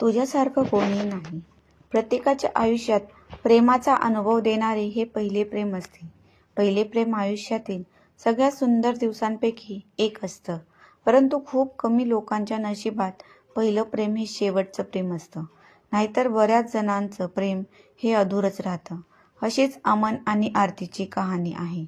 तुझ्यासारखं कोणी नाही. प्रत्येकाच्या आयुष्यात प्रेमाचा अनुभव देणारे हे पहिले प्रेम असते. पहिले प्रेम आयुष्यातील सगळ्यात सुंदर दिवसांपैकी एक असतं. परंतु खूप कमी लोकांच्या नशिबात पहिलं प्रेम हे शेवटचं प्रेम असतं. नाहीतर बऱ्याच जणांचं प्रेम हे अधूरच राहतं. अशीच अमन आणि आरतीची कहाणी आहे.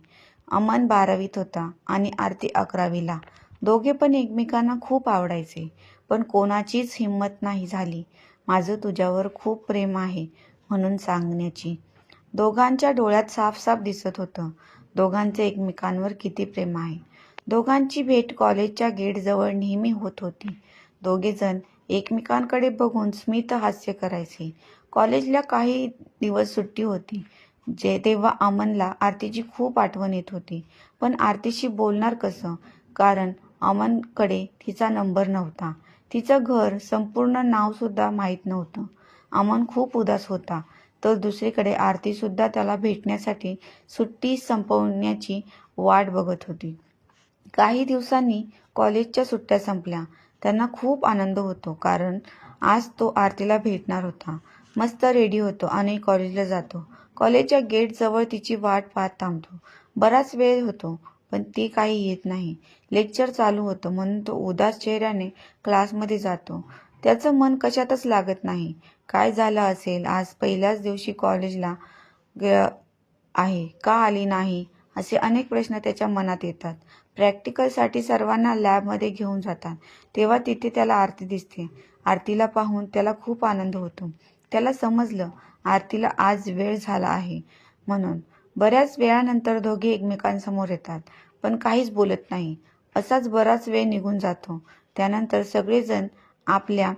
अमन बारावीत होता आणि आरती अकरावीला. दोघे पण एकमेकांना खूप आवडायचे पण कोणाचीच हिंमत नाही झाली. माझं तुझ्यावर खूप प्रेम आहे म्हणून सांगण्याची. दोघांच्या डोळ्यात साफसाफ दिसत होतं. दोघांचे एकमेकांवर किती प्रेम आहे. दोघांची भेट कॉलेजच्या गेटजवळ नेहमी होत होती. दोघेजण एकमेकांकडे बघून स्मित हास्य करायचे. कॉलेजला काही दिवस सुट्टी होती जे तेव्हा अमनला आरतीची खूप आठवण येत होती. पण आरतीशी बोलणार कसं? कारण अमनकडे तिचा नंबर नव्हता. तिचं घर संपूर्ण नावसुद्धा माहीत नव्हतं. अमन खूप उदास होता. तर दुसरीकडे आरतीसुद्धा त्याला भेटण्यासाठी सुट्टी संपवण्याची वाट बघत होती. काही दिवसांनी कॉलेजच्या सुट्ट्या संपल्या. त्यांना खूप आनंद होतो कारण आज तो आरतीला भेटणार होता. मस्त रेडी होतो आणि कॉलेजला जातो. कॉलेजच्या गेटजवळ तिची वाट पाहत थांबतो. बराच वेळ होतो. पण ते काही येत नाही. लेक्चर चालू होतं म्हणून तो उदास चेहऱ्याने क्लासमध्ये जातो. त्याचं मन कशातच लागत नाही. काय झालं असेल? आज पहिल्याच दिवशी कॉलेजला ग आहे. का आली नाही? असे अनेक प्रश्न त्याच्या मनात येतात. प्रॅक्टिकलसाठी सर्वांना लॅबमध्ये घेऊन जातात. तेव्हा तिथे त्याला आरती दिसते. आरतीला पाहून त्याला खूप आनंद होतो. त्याला समजलं आरतीला आज वेळ झाला आहे म्हणून. बऱ्याच वेळानंतर दोघे एकमेकांसमोर येतात. पण काहीच बोलत नाही. असाच बराच वेळ निघून जातो. त्यानंतर सगळेजण आपल्या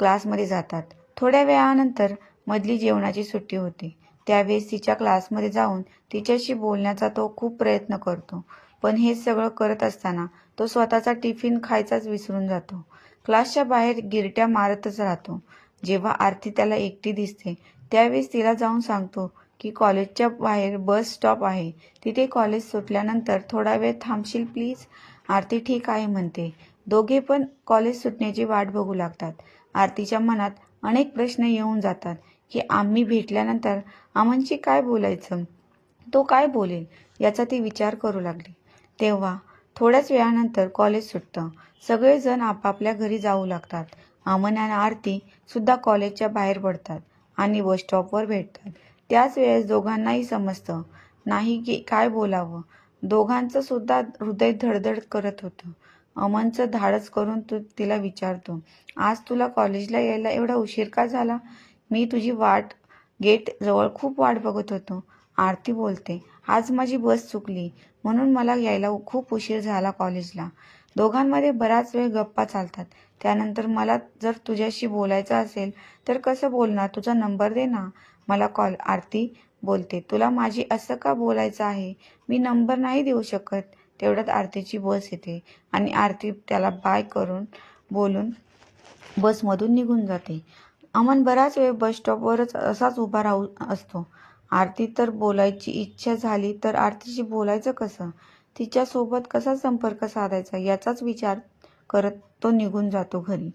क्लासमध्ये जातात. थोड्या वेळानंतर मधली जेवणाची सुट्टी होते. त्यावेळेस तिच्या क्लासमध्ये जाऊन तिच्याशी बोलण्याचा तो खूप प्रयत्न करतो. पण हे सगळं करत असताना तो स्वतःचा टिफिन खायचाच विसरून जातो. क्लासच्या बाहेर गिरट्या मारतच राहतो. जेव्हा आरती त्याला एकटी दिसते त्यावेळेस तिला जाऊन सांगतो की कॉलेजच्या बाहेर बस स्टॉप आहे. तिथे कॉलेज सुटल्यानंतर थोडा वेळ थांबशील प्लीज? आरती ठीक आहे म्हणते. दोघे पण कॉलेज सुटण्याची वाट बघू लागतात. आरतीच्या मनात अनेक प्रश्न येऊन जातात की आम्ही भेटल्यानंतर अमनशी काय बोलायचं? तो काय बोलेल याचा ती विचार करू लागली. तेव्हा थोड्याच वेळानंतर कॉलेज सुटतं. सगळेजण आपापल्या घरी जाऊ लागतात. अमन आणि आरती सुद्धा कॉलेजच्या बाहेर पडतात आणि बस स्टॉपवर भेटतात. त्याच वेळेस दोघांनाही समजतं. नाही की काय बोलावं? दोघांचं सुद्धा हृदय धडधड करत होतं. अमनचं धाडस करून तू तिला विचारतो आज तुला कॉलेजला यायला एवढा उशीर का झाला? मी तुझी वाट गेट जवळ खूप वाट बघत होतो. आरती बोलते आज माझी बस चुकली म्हणून मला यायला खूप उशीर झाला कॉलेजला. दोघांमध्ये बराच वेळ गप्पा चालतात. त्यानंतर मला जर तुझ्याशी बोलायचं असेल तर कसं बोलणार? तुझा नंबर दे ना. मला कॉल आरती बोलते. तुला माझी असं का बोलायचं आहे? मी नंबर नाही देऊ शकत. तेवढ्यात आरतीची बस येते आणि आरती त्याला बाय करून बोलून बसमधून निघून जाते. अमन बराच वेळ बस स्टॉपवरच असाच उभा राहू असतो. आरती तर बोलायची इच्छा झाली तर आरतीशी बोलायचं कसं? तिच्यासोबत कसा संपर्क साधायचा याचाच विचार करत तो निघून जातो घरी.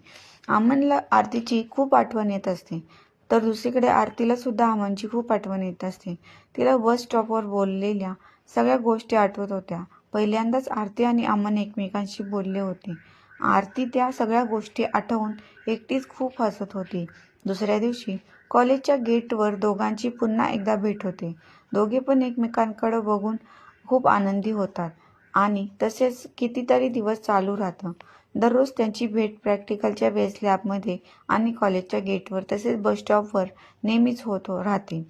अमनला आरतीची खूप आठवण येत असते. तर दुसरीकडे आरतीला सुद्धा अमनची खूप आठवण येत असते. तिला बस स्टॉपवर बोललेल्या सगळ्या गोष्टी आठवत होत्या. पहिल्यांदाच आरती आणि अमन एकमेकांशी बोलले होते. आरती त्या सगळ्या गोष्टी आठवून एकटीच खूप हसत होती. दुसऱ्या दिवशी कॉलेजच्या गेटवर दोघांची पुन्हा एकदा भेट होते. दोघे पण एकमेकांकडे बघून खूप आनंदी होतात आणि तसेच कितीतरी दिवस चालू राहतं. दररोज त्यांची भेट प्रॅक्टिकलच्या वेळेस लॅबमध्ये आणि कॉलेजच्या गेटवर तसेच बसस्टॉपवर नेहमीच होत राहते.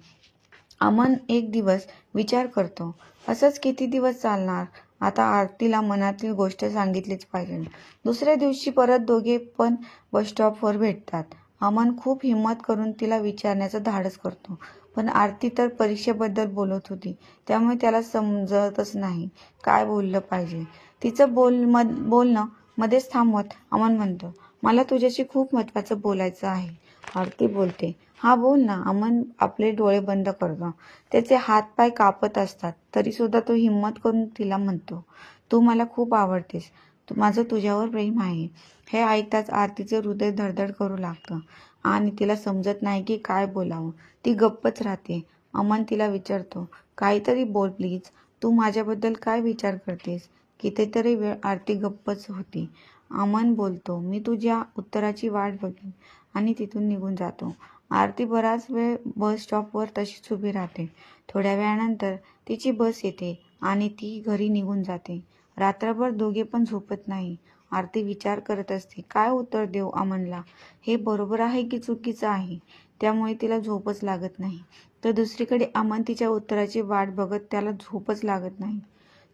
अमन एक दिवस विचार करतो असंच किती दिवस चालणार? आता आरतीला मनातील गोष्ट सांगितलीच पाहिजे. दुसऱ्या दिवशी परत दोघे पण बसस्टॉपवर भेटतात. अमन खूप हिंमत करून तिला विचारण्याचं धाडस करतो. पण आरती तर परीक्षेबद्दल बोलत होती त्यामुळे त्याला समजतच नाही काय बोललं पाहिजे. तिचं बोल मद बोलणं मध्येच थांबवत अमन म्हणतो. मला तुझ्याशी खूप महत्त्वाचं बोलायचं आहे. आरती बोलते. हा बोल ना अमन आपले डोळे बंद करतो. त्याचे हातपाय कापत असतात तरीसुद्धा तो हिंमत करून तिला म्हणतो तू मला खूप आवडतेस. तू माझं तुझ्यावर प्रेम आहे. हे ऐकताच आरतीचं हृदय धडधड करू लागतं आणि तिला समजत नाही की काय बोलावं. ती गप्पच राहते. अमन तिला विचारतो काहीतरी बोल प्लीज. तू माझ्याबद्दल काय विचार करतेस? कितीतरी वेळ आरती गप्पच होती. अमन बोलतो मी तुझ्या उत्तराची वाट बघेन आणि तिथून निघून जातो. आरती बराच वेळ बस स्टॉपवर तशीच उभी राहते. थोड्या वेळानंतर तिची बस येते आणि ती घरी निघून जाते. रात्रभर दोघे पण झोपत नाही. आरती विचार करत असते काय उत्तर देऊ अमनला? हे बरोबर आहे की चुकीचं आहे? त्यामुळे तिला झोपच लागत नाही. तर दुसरीकडे अमन तिच्या उत्तराची वाट बघत त्याला झोपच लागत नाही.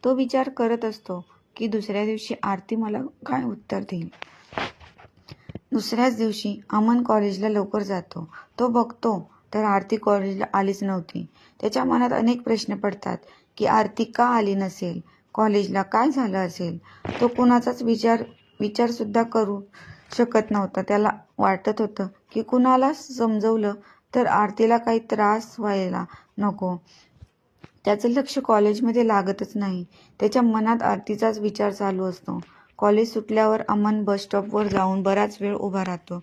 तो विचार करत असतो की दुसऱ्या दिवशी आरती मला काय उत्तर देईल? दुसऱ्याच दिवशी अमन कॉलेजला लवकर जातो. तो बघतो तर आरती कॉलेजला आलीच नव्हती. त्याच्या मनात अनेक प्रश्न पडतात की आरती का आली नसेल? कॉलेजला काय झालं असेल? तो कुणाचाच विचार विचारसुद्धा करू शकत नव्हता. त्याला वाटत होतं की कुणाला समजवलं तर आरतीला काही त्रास व्हायला नको. त्याचं लक्ष कॉलेजमध्ये लागतच नाही. त्याच्या मनात आरतीचाच विचार चालू असतो. कॉलेज सुटल्यावर अमन बस स्टॉपवर जाऊन बराच वेळ उभा राहतो.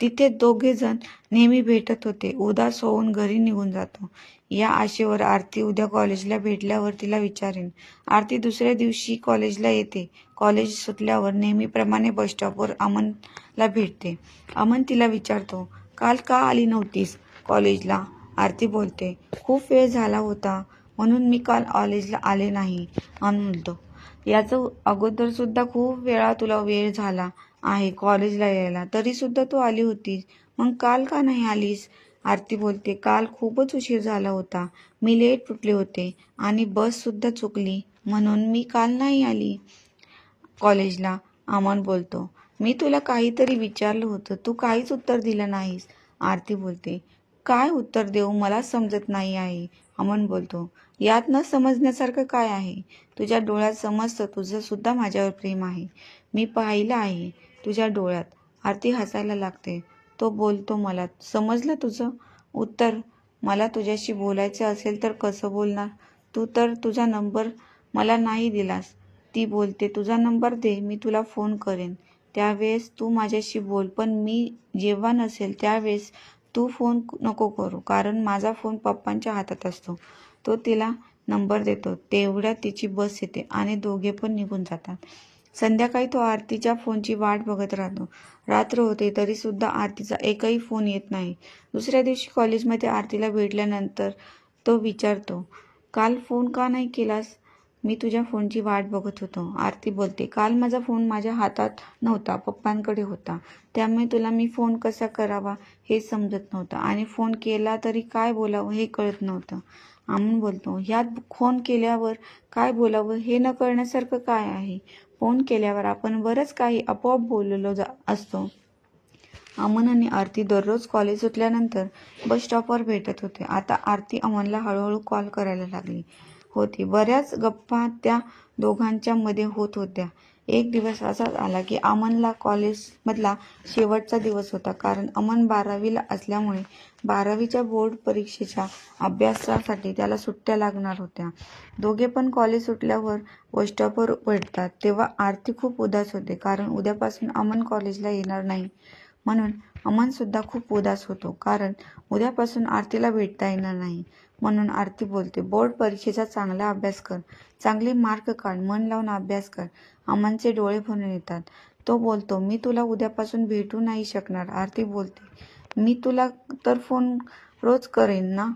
तिथे दोघे जण नेहमी भेटत होते. उदास होऊन घरी निघून जातो. या आशेवर आरती उद्या कॉलेजला भेटल्यावर तिला विचारेन. आरती दुसऱ्या दिवशी कॉलेजला येते. कॉलेज सुटल्यावर नेहमीप्रमाणे बस स्टॉपवर अमनला भेटते. अमन तिला विचारतो काल का आली नव्हतीस कॉलेजला? आरती बोलते खूप वेळ झाला होता. म्हणून मी काल कॉलेजला आले नाही अन म्हणतो याचं अगोदर सुद्धा खूप वेळा तुला वेळ झाला आहे कॉलेजला यायला तरी सुद्धा तू आली होतीस. मग काल का नाही आलीस? आरती बोलते काल खूपच उशीर झाला होता. मी लेट उठले होते आणि बस सुद्धा चुकली म्हणून मी काल नाही आली कॉलेजला अमन बोलतो. मी तुला काहीतरी विचारलं होतं तू काहीच उत्तर दिलं नाहीस. आरती बोलते काय उत्तर देऊ? मला समजत नाही आहे. अमन बोलतो यात न समजण्यासारखं काय आहे? तुझ्या डोळ्यात समजतं तुझं सुद्धा माझ्यावर प्रेम आहे. मी पाहिलं आहे तुझ्या डोळ्यात. आरती हसायला लागते. तो बोलतो मला समजलं तुझं? उत्तर मला तुझ्याशी बोलायचं असेल तर कसं बोलणार? तू तर तुझा नंबर मला नाही दिलास. ती बोलते तुझा नंबर दे मी तुला फोन करेन. त्यावेळेस तू माझ्याशी बोल पण मी जेव्हा नसेल त्यावेळेस तू फोन नको करू कारण माझा फोन पप्पांच्या हातात असतो. तो तिला नंबर देतो. तेवढ्यात तिची बस येते आणि दोघे पण निघून जातात. संध्याकाळी तो आरतीच्या फोनची वाट बघत राहतो. रात्र होते तरीसुद्धा आरतीचा एकही फोन येत नाही. दुसऱ्या दिवशी कॉलेजमध्ये आरतीला भेटल्यानंतर तो विचारतो काल फोन का नाही केलास? मी तुझ्या फोनची वाट बघत होतो. आरती बोलते काल माझा फोन माझ्या हातात नव्हता पप्पांकडे होता. त्यामुळे तुला मी फोन कसा करावा हे समजत नव्हतं आणि फोन केला तरी काय बोलावं हे कळत नव्हतं. आम्ही बोलतो ह्यात फोन केल्यावर काय बोलावं हे न कळण्यासारखं काय आहे? फोन केल्यावर आपण बरंच काही आपोआप बोललेलो जा असतो. अमन आणि आरती दररोज कॉलेज सुटल्यानंतर बस स्टॉपवर भेटत होते. आता आरती अमनला हळूहळू कॉल करायला लागली. होती. बऱ्याच गप्पा त्या दोघांच्या मध्ये होत होत्या. एक दिवस असाच आला की अमनला कॉलेजमधला शेवटचा दिवस होता. कारण अमन बारावीला असल्यामुळे बारावीच्या बोर्ड परीक्षेच्या अभ्यासासाठी त्याला सुट्ट्या लागणार होत्या. दोघे पण कॉलेज सुटल्यावर बस भेटतात तेव्हा आरती खूप उदास होते. कारण उद्यापासून अमन कॉलेजला येणार नाही. म्हणून अमनसुद्धा खूप उदास होतो. कारण उद्यापासून आरतीला भेटता येणार नाही. म्हणून आरती बोलते बोर्ड परीक्षेचा चांगला अभ्यास कर. चांगले मार्क काढ. मन लावून अभ्यास कर. अमनचे डोळे भरून येतात. तो बोलतो मी तुला उद्यापासून भेटू नाही शकणार. आरती बोलते मी तुला तर फोन रोज करेन ना?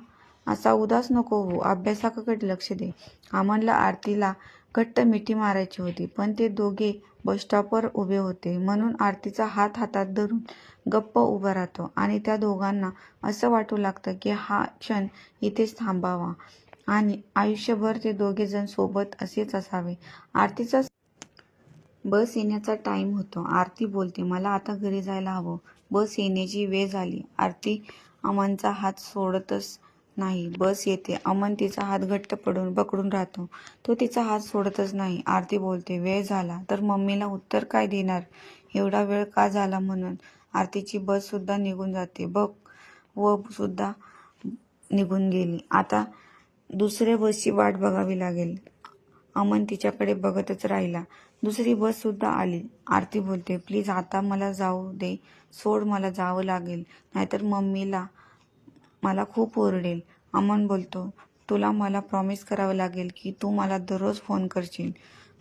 असा उदास नको हो अभ्यासाकडे लक्ष दे. अमनला आरतीला घट्ट मिठी मारायची होती पण ते दोघे बस स्टॉपवर उभे होते. म्हणून आरतीचा हात हातात धरून गप्प उभा राहतो आणि त्या दोघांना असं वाटू लागतं की हा क्षण इथेच थांबावा आणि आयुष्यभर ते दोघे जण सोबत असेच असावे. आरतीचा बस येण्याचा टाईम होतो. आरती बोलते मला आता घरी जायला हवं. बस येण्याची वेळ झाली. आरती अमनचा हात सोडतच नाही. बस येते. अमन तिचा हात घट्ट पडून पकडून राहतो. तो तिचा हात सोडतच नाही. आरती बोलते वेळ झाला. तर मम्मीला उत्तर काय देणार? एवढा वेळ का झाला म्हणून? आरतीची बस सुद्धा निघून जाते. बघ व सुद्धा निघून गेली. आता दुसऱ्या बसची वाट बघावी लागेल. अमन तिच्याकडे बघतच राहिला. दुसरी बस सुद्धा आली. आरती बोलते प्लीज आता मला जाऊ दे. सोड मला जावं लागेल. नाहीतर मम्मीला मला खूप ओरडेल. अमन बोलतो तुला मला प्रॉमिस करावं लागेल की तू मला दररोज फोन करशील.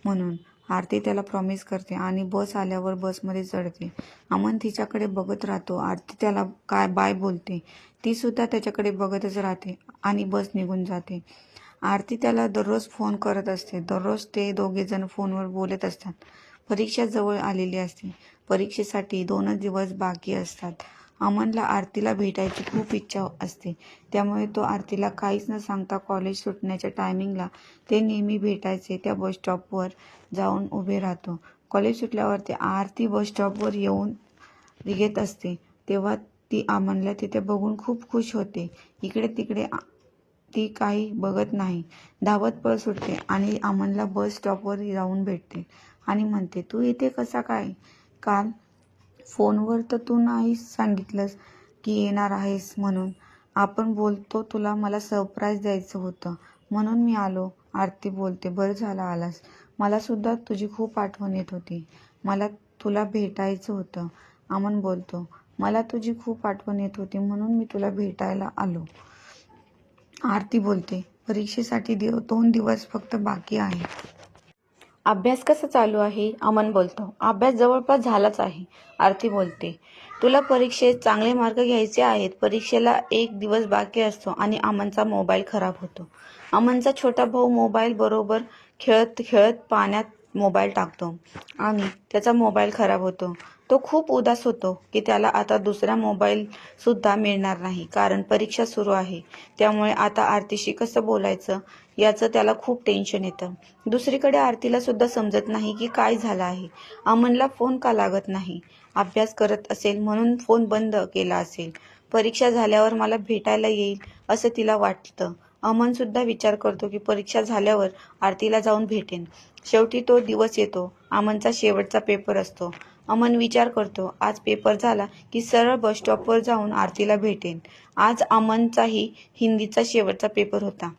म्हणून आरती त्याला प्रॉमिस करते आणि बस आल्यावर बसमध्ये चढते. अमन तिच्याकडे बघत राहतो. आरती त्याला काय बाय बोलते. ती सुद्धा त्याच्याकडे बघतच राहते आणि बस निघून जाते. आरती त्याला दररोज फोन करत असते. दररोज ते दोघेजण फोनवर बोलत असतात. परीक्षा जवळ आलेली असते. परीक्षेसाठी दोनच दिवस बाकी असतात. अमनला आरतीला भेटायची खूप इच्छा असते. त्यामुळे तो आरतीला काहीच न सांगता कॉलेज सुटण्याच्या टायमिंगला ते नेहमी भेटायचे. त्या बसस्टॉपवर जाऊन उभे राहतो. कॉलेज सुटल्यावर ते आरती बसस्टॉपवर येऊन घेत असते. तेव्हा ती अमनला तिथे बघून खूप खुश होते. इकडे तिकडे ती काही बघत नाही. धावत पळ सुटते आणि अमनला बस स्टॉपवर जाऊन भेटते आणि म्हणते तू इथे कसा काय? काल फोनवर तर तू नाहीच सांगितलंस की येणार आहेस म्हणून. आपण बोलतो तुला मला सरप्राईज द्यायचं होतं. म्हणून मी आलो. आरती बोलते बरं झालं आलास. मला सुद्धा तुझी खूप आठवण येत होती. मला तुला भेटायचं होतं. अमन बोलतो मला तुझी खूप आठवण येत होती म्हणून मी तुला भेटायला आलो. आरती बोलते परीक्षेसाठी दिव दोन दिवस फक्त बाकी आहे. अभ्यास कसा चालू आहे? अमन बोलतो. अभ्यास जवळपास झालाच आहे आरती बोलते. तुला परीक्षेत चांगले मार्क घ्यायचे आहेत. परीक्षेला एक दिवस बाकी असतो आणि अमनचा मोबाईल खराब होतो. अमनचा छोटा भाऊ मोबाईल बरोबर खेळत खेळत पाण्यात मोबाईल टाकतो आणि त्याचा मोबाईल खराब होतो. तो खूप उदास होतो की त्याला आता दुसरा मोबाईल सुद्धा मिळणार नाही कारण परीक्षा सुरू आहे. त्यामुळे आता आरतीशी कसं बोलायचं? याचं त्याला खूप टेन्शन येतं. दुसरीकडे आरतीला सुद्धा समजत नाही की काय झालं आहे. अमनला फोन का लागत नाही? अभ्यास करत असेल म्हणून फोन बंद केला असेल. परीक्षा झाल्यावर मला भेटायला येईल असं तिला वाटतं. अमन सुद्धा विचार करतो की परीक्षा झाल्यावर आरतीला जाऊन भेटेन. शेवटी तो दिवस येतो. अमनचा शेवटचा पेपर असतो. अमन विचार करतो आज पेपर झाला की सरळ बस स्टॉपवर जाऊन आरतीला भेटेन. आज अमनचाही हिंदीचा शेवटचा पेपर होता.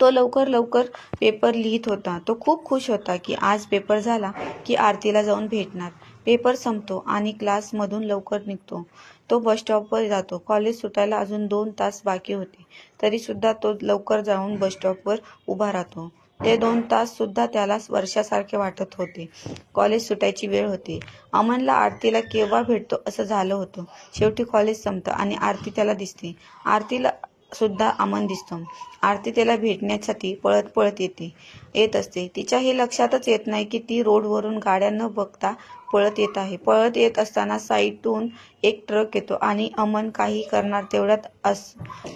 तो लवकर लवकर पेपर लिहित होता. तो खूप खुश होता की आज पेपर झाला की आरतीला जाऊन भेटणार. पेपर संपतो आणि क्लासमधून लवकर निघतो. तो बस स्टॉपवर जातो. कॉलेज सुटायला अजून दोन तास बाकी होते. तरीसुद्धा तो लवकर जाऊन बसस्टॉपवर उभा राहतो. ते दोन तास सुद्धा त्याला वर्षासारखे वाटत होते. कॉलेज सुटायची वेळ होती. अमनला आरतीला केव्हा भेटतो असं झालं होतं. शेवटी कॉलेज संपतं आणि आरती त्याला दिसते. आरतीला सुद्धा अमन दिसतो. आरती त्याला भेटण्यासाठी पळत पळत येते. येत असते. तिच्या हे लक्षातच येत नाही की ती रोडवरून गाड्या न बघता पळत येत आहे. पळत येत असताना साईडून एक ट्रक येतो आणि अमन काही करणार तेवढ्यात अस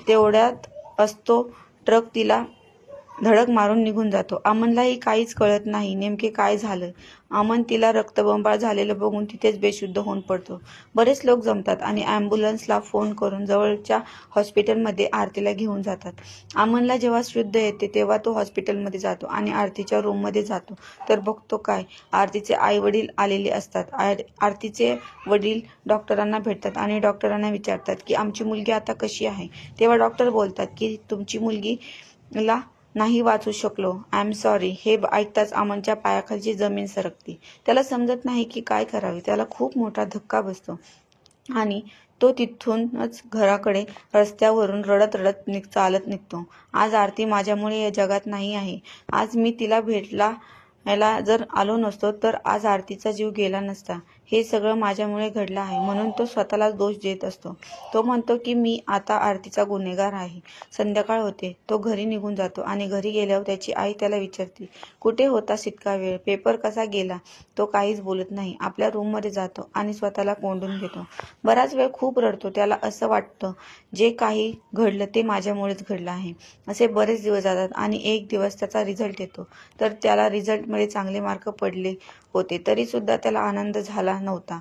तेवढ्यात असतो. ट्रक तिला धडक मारून निघून जातो. अमनलाही काहीच कळत नाही. नेमके काय झालं? अमन तिला रक्तबंबाळ झालेलं बघून तिथेच बेशुद्ध होऊन पडतो. बरेच लोक जमतात आणि ॲम्ब्युलन्सला फोन करून जवळच्या हॉस्पिटलमध्ये आरतीला घेऊन जातात. अमनला जेव्हा शुद्ध येते तेव्हा तो हॉस्पिटलमध्ये जातो आणि आरतीच्या रूममध्ये जातो. तर बघतो काय? आरतीचे आई वडील आलेले असतात. आर आरतीचे वडील डॉक्टरांना भेटतात आणि डॉक्टरांना विचारतात की आमची मुलगी आता कशी आहे? तेव्हा डॉक्टर बोलतात की तुमची मुलगीला नाही वाचू शकलो. आय एम सॉरी हे ऐकताच अमनच्या पायाखालची जमीन सरकते. त्याला समजत नाही की काय करावे. त्याला खूप मोठा धक्का बसतो. आणि तो तिथूनच घराकडे रस्त्यावरून रडत रडत निघ चालत निघतो. आज आरती माझ्यामुळे या जगात नाही आहे. आज मी तिला भेटला याला जर आलो नसतो तर आज आरतीचा जीव गेला नसता. हे सगळं माझ्यामुळे घडलं आहे. म्हणून तो स्वतःला दोष देत असतो. तो म्हणतो की मी आता आरतीचा गुन्हेगार आहे. संध्याकाळ होते. तो घरी निघून जातो आणि घरी गेल्यावर त्याची आई त्याला विचारते कुठे होतास इतका वेळ? पेपर कसा गेला? तो काहीच बोलत नाही. आपल्या रूममध्ये जातो आणि स्वतःला कोंडून घेतो. बराच वेळ खूप रडतो. त्याला असं वाटतं जे काही घडलं ते माझ्यामुळेच घडलं आहे. असे बरेच दिवस जातात आणि एक दिवस त्याचा रिझल्ट येतो. तर त्याला रिझल्टमध्ये चांगले मार्क पडले होते. तरीसुद्धा त्याला आनंद झाला नव्हता.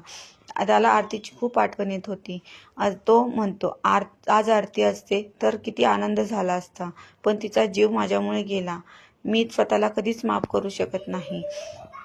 त्याला आरतीची खूप आठवण येत होती. आज तो म्हणतो आर आज आरती असते तर किती आनंद झाला असता पण तिचा जीव माझ्यामुळे गेला. मी स्वतःला कधीच माफ करू शकत नाही.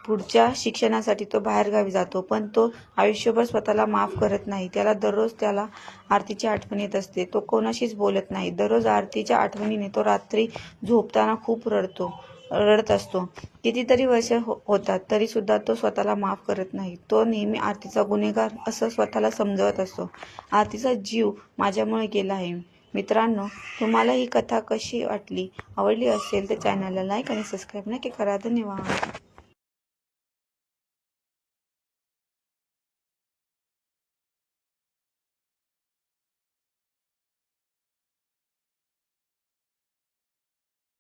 पुढच्या शिक्षणासाठी तो बाहेरगावी जातो पण तो आयुष्यभर स्वतःला माफ करत नाही. त्याला दररोज त्याला आरतीची आठवण येत असते. तो कोणाशीच बोलत नाही. दररोज आरतीच्या आठवणीने तो रात्री झोपताना खूप रडतो. रडत असतो. कितीतरी वर्ष हो होतात तरीसुद्धा तो स्वतःला माफ करत नाही. तो नेहमी आरतीचा गुन्हेगार असं स्वतःला समजवत असतो. आरतीचा जीव माझ्यामुळे गेला आहे. मित्रांनो तुम्हाला ही कथा कशी वाटली? आवडली असेल तर चॅनलला लाईक आणि सबस्क्राईब नक्की करा. धन्यवाद.